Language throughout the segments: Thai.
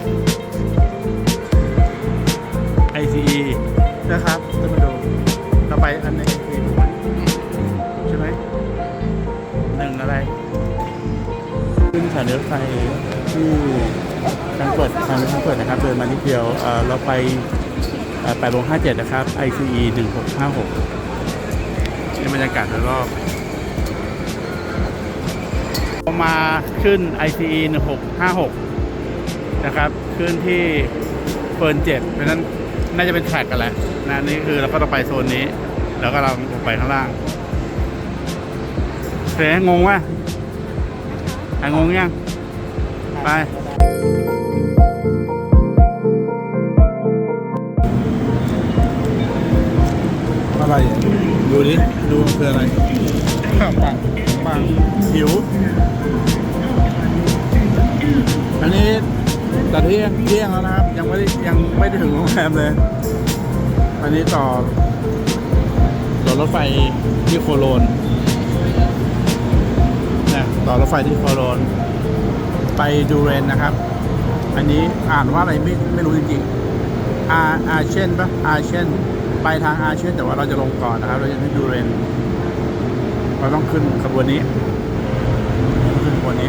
F ICE นะครับจะมาดูเราไปอันไหนใช่ไหมหนึ่งอะไร ขึ้นสถานีรถไฟที่ทางเปิดทางทางเปิดนะครับ เดินมานิดเดียวเราไปแปดโมงห้าเจ็ดนะครับ ICE หนึ่งหกห้าหกในบรรยากาศโดยรอบมาขึ้น ICE 1656 นึ่งหกห้าหกนะครับขึ้นที่เฟิร์นเจ็ดเพราะฉะนั้นน่าจะเป็นแทร็กกันแหละนะนี่คือเราก็ต้องไปโซนนี้ แล้วก็เราลงไปข้างล่างเสียงงวะหายงงยังไปอะไรอะดูดิดูมันคืออะไรข้าวปังปังหิว อันนี้ ตอนเที่ยงเที่ยงแล้วนะครับ ยังไม่ได้ยังไม่ได้ถึงโรงแรมเลย อันนี้ต่อต่อรถไฟที่โคโลนนะต่อรถไฟที่โคโลน ไปดูเรนนะครับ อันนี้อ่านว่าอะไรไม่ไม่รู้จริงๆอาอาเชนปะอาเชนไปทางอาเชนแต่ว่าเราจะลงก่อนนะครับ เราจะที่ดูเรนเราต้องขึ้นขบวนนี้ขึ้นขบวนนี้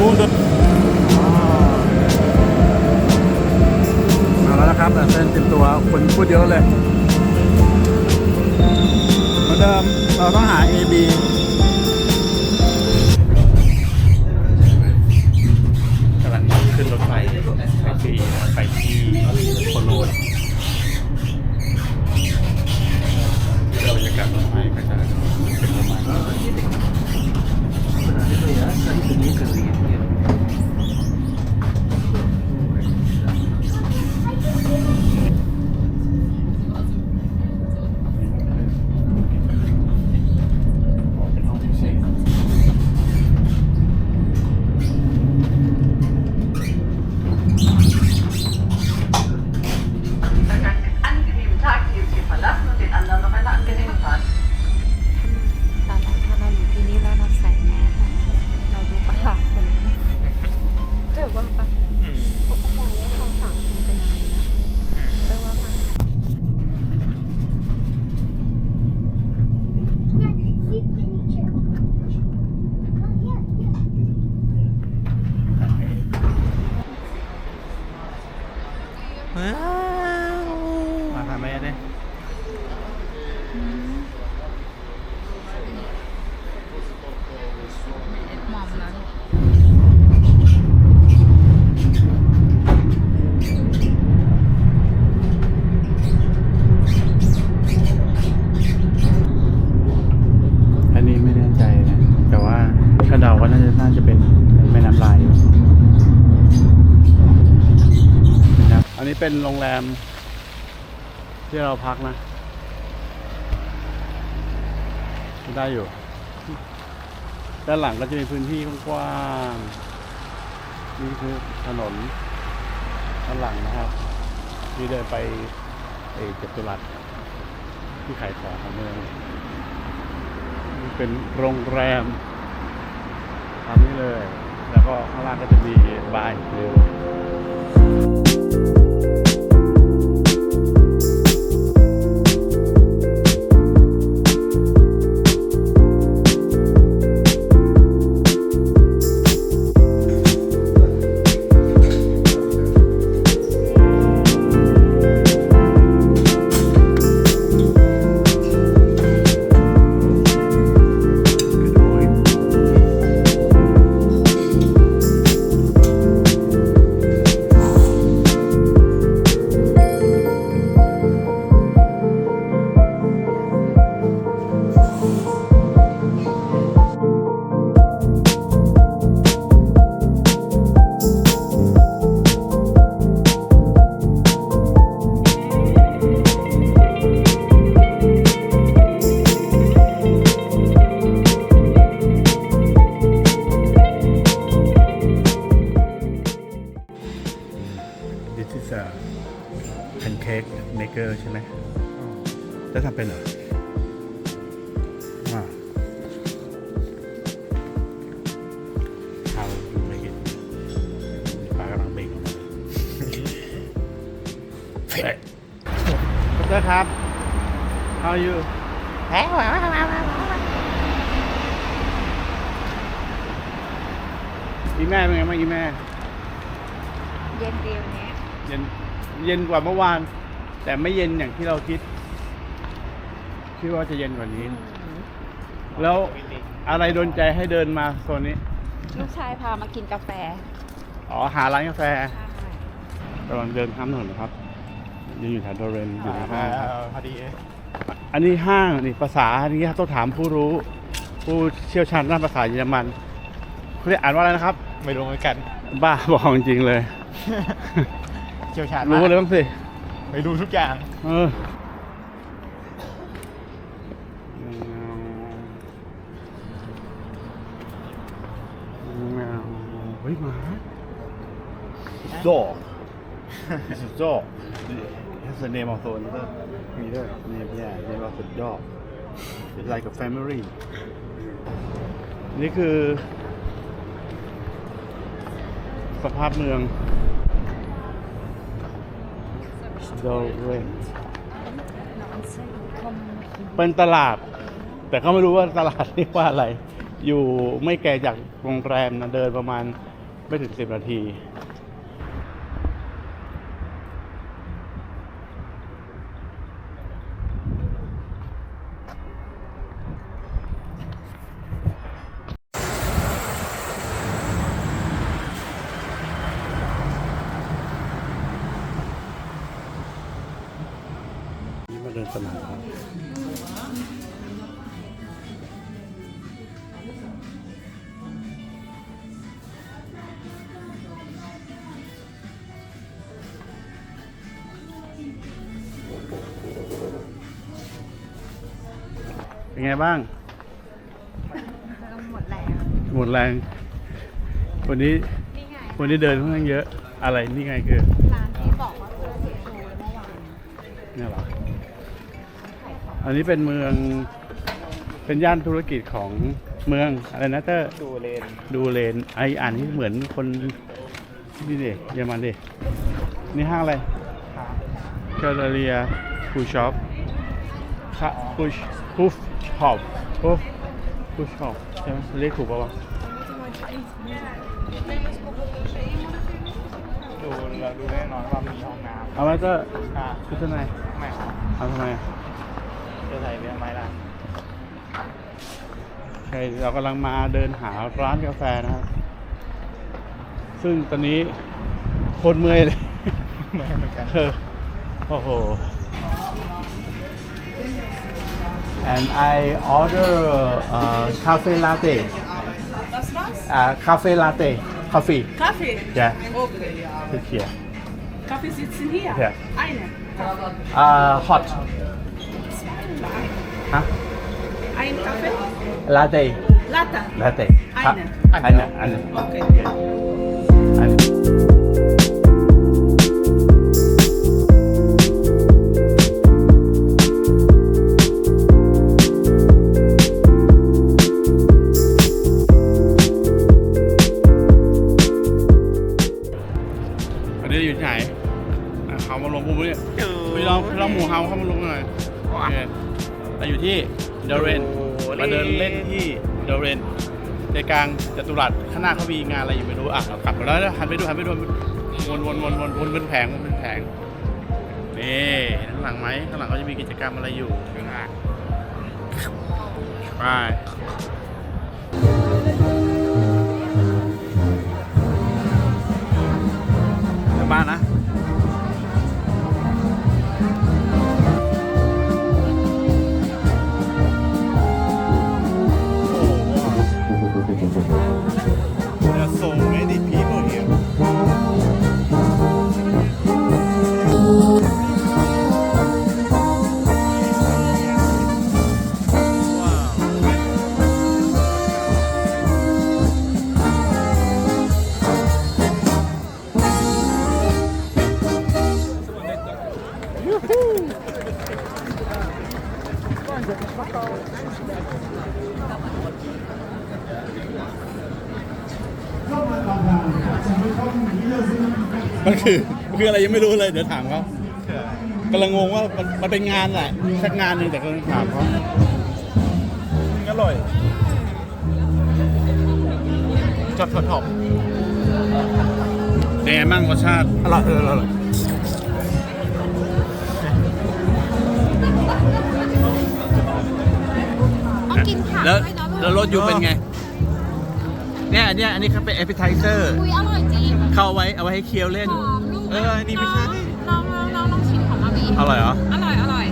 ดูดูมาแล้วนะครับแต่เส้นเต็มตัวคนพูดเยอะเลยเหมือนเดิมเราต้องหา A B กำลังขึ้นรถไฟไปที่ไปที่โคโลนเราบรรยากาศต้นไม้ก็จะเป็นประมาณนี้เป็น เป็นโรงแรม ที่เราพักนะ ได้อยู่ ด้านหลังก็จะมีพื้นที่กว้างๆนี่คือถนนด้านหลังนะครับ ที่เดินไปเอจตุรัสที่ขายของของเมืองนี่เป็นโรงแรมตามนี้เลย แล้วก็ข้างล่างก็จะมีบาร์วิว ดรครับ how are you อีแม่เป็นไงบ้างอีแม่ เย็นเดียวนี้เย็นเย็นกว่าเมื่อวาน แต่ไม่เย็นอย่างที่เราคิดคิดว่าจะเย็นกว่านี้ แล้วอะไรโดนใจให้เดินมาโซนนี้ ลูกชายพามากินกาแฟ อ๋อหาร้านกาแฟใช่กำลังเดินข้ามถนนนะครับ ยังอยู่แถวโดเรนอยู่ในห้างครับ พอดีอันนี้ห้างนี่ภาษาอันนี้ต้องถามผู้รู้ ผู้เชี่ยวชาญด้านภาษาเยอรมันเขาเรียกอ่านว่าอะไรนะครับ ไม่รู้เหมือนกัน บ้าบอกจริงๆเลย เชี่ยวชาญรู้มากเลยบ้างสิไปดูทุกอย่างเออเฮ้ยหมา dog This is dog That's the name of the another breeder name yeah name of the dog It's like a family นี่คือ สภาพเมืองโดเรนเป็นตลาด แต่ก็ไม่รู้ว่าตลาดเรียกว่าอะไร อยู่ไม่ไกลจากโรงแรมนะเดินประมาณไม่ถึงสิบนาที เดินตลาดครับเป็นไงบ้าง หมดแล้วหมดแรง วันนี้ นี่ไงวันนี้เดินค่อนข้างเยอะ อะไรนี่ไงคือ ร้านที่บอกว่าเพื่อเสียโชว์เมื่อวาน เนี่ยเหรอ อันนี้เป็นเมืองเป็นย่านธุรกิจของเมืองอะไรนะเตอร์ดูเลนดูเลนไออ่านนี่เหมือนคนนี่ดิเยอรมันดินี่ห้างอะไรแกลเลเรียคูช็อปคาคูชคูฟช็อปคูฟคูช็อปใช่ไหมเรียกถูกป่าวะดูเราดูแน่นอนว่ามีห้องน้เอาไหมเตอร์ำอ่าชุดชั้นในไม่ครับเอาทำไมอะ จะใส่เรื่องไม้ละโอเคเรากำลังมาเดินหาร้านกาแฟนะครับ ซึ่งตอนนี้โคนเมื่อยเลยไม่เหมือนกันเออโอ้โห and I order uh, cafe latte uh, cafe latte coffee Kaffee? yeah Okay. it's here Kaffee sitzen hier? Ja. Eine. uh, hot huh? Ein Kaffee? latte Latte. latte Eine. eine eine Okay. eine จตุรัสข้างหน้าเขามีงานอะไรอยู่ไม่รู้อะเรากลับมาแล้วหันไปดูหันไปดูวนวนวนวนวนเป็นแผงวนเป็นแผงนี่ข้างหลังไหมข้างหลังเขาจะมีกิจกรรมอะไรอยู่ข้างหน้าไปเดี๋ยวมานะ มันคือมันคืออะไรยังไม่รู้เลย เดี๋ยวถามเขากำลังงงว่ามันมันเป็นงานแหละสักงานหนึ่งแต่กำลังถามเขาอร่อยจอดถอดถอบเป็นไงบ้างรสชาติอร่อยอร่อย แล้วด้วยเนาะแล้วรสอยู่เป็นไง เนี่ยอันเนี้ยอันนี้เขาเป็น appetizer อุ้ยอร่อยจริงเข้าเอาไว้เอาไว้ให้เคี้ยวเล่น หอมลูกเอออันนี้ไม่ใช่ลองลองลองลองชิมของมาบีอร่อยเหรอ อร่อยอร่อย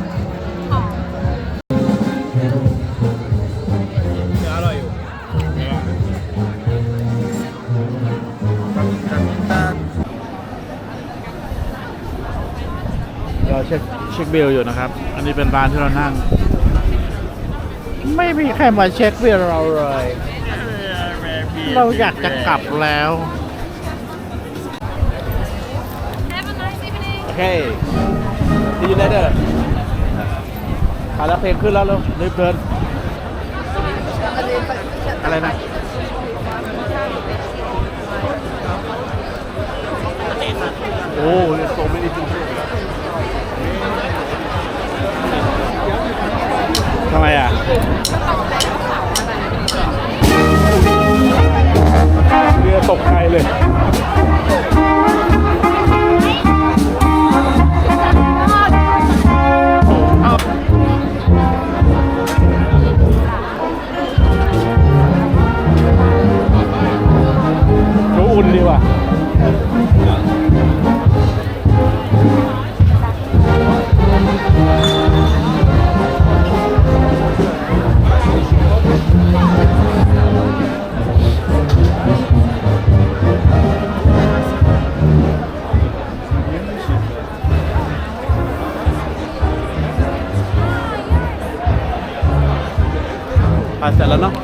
หอมเนื้ออร่อยอยู่เราเช็คเช็คบิลอยู่นะครับ อันนี้เป็นร้านที่เรานั่ง ไม่มีใครมาเช็คบิลเราเลย เราอยากจะกลับแล้ว Have a nice evening โอเคดีเลเดอร์อะแล้วเพลงขึ้นแล้วเร็วรีบเดิน อะไรนะโอ้ยโซำไมอะเรือตกใจเลย เสร็จแล้วเนาะ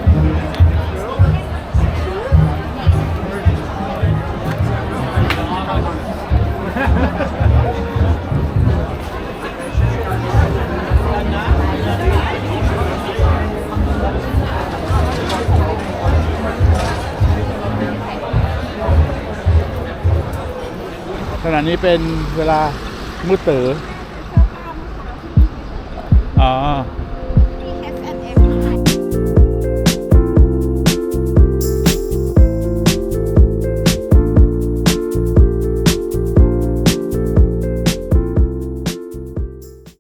ขณะนี้เป็นเวลามืดเต๋อ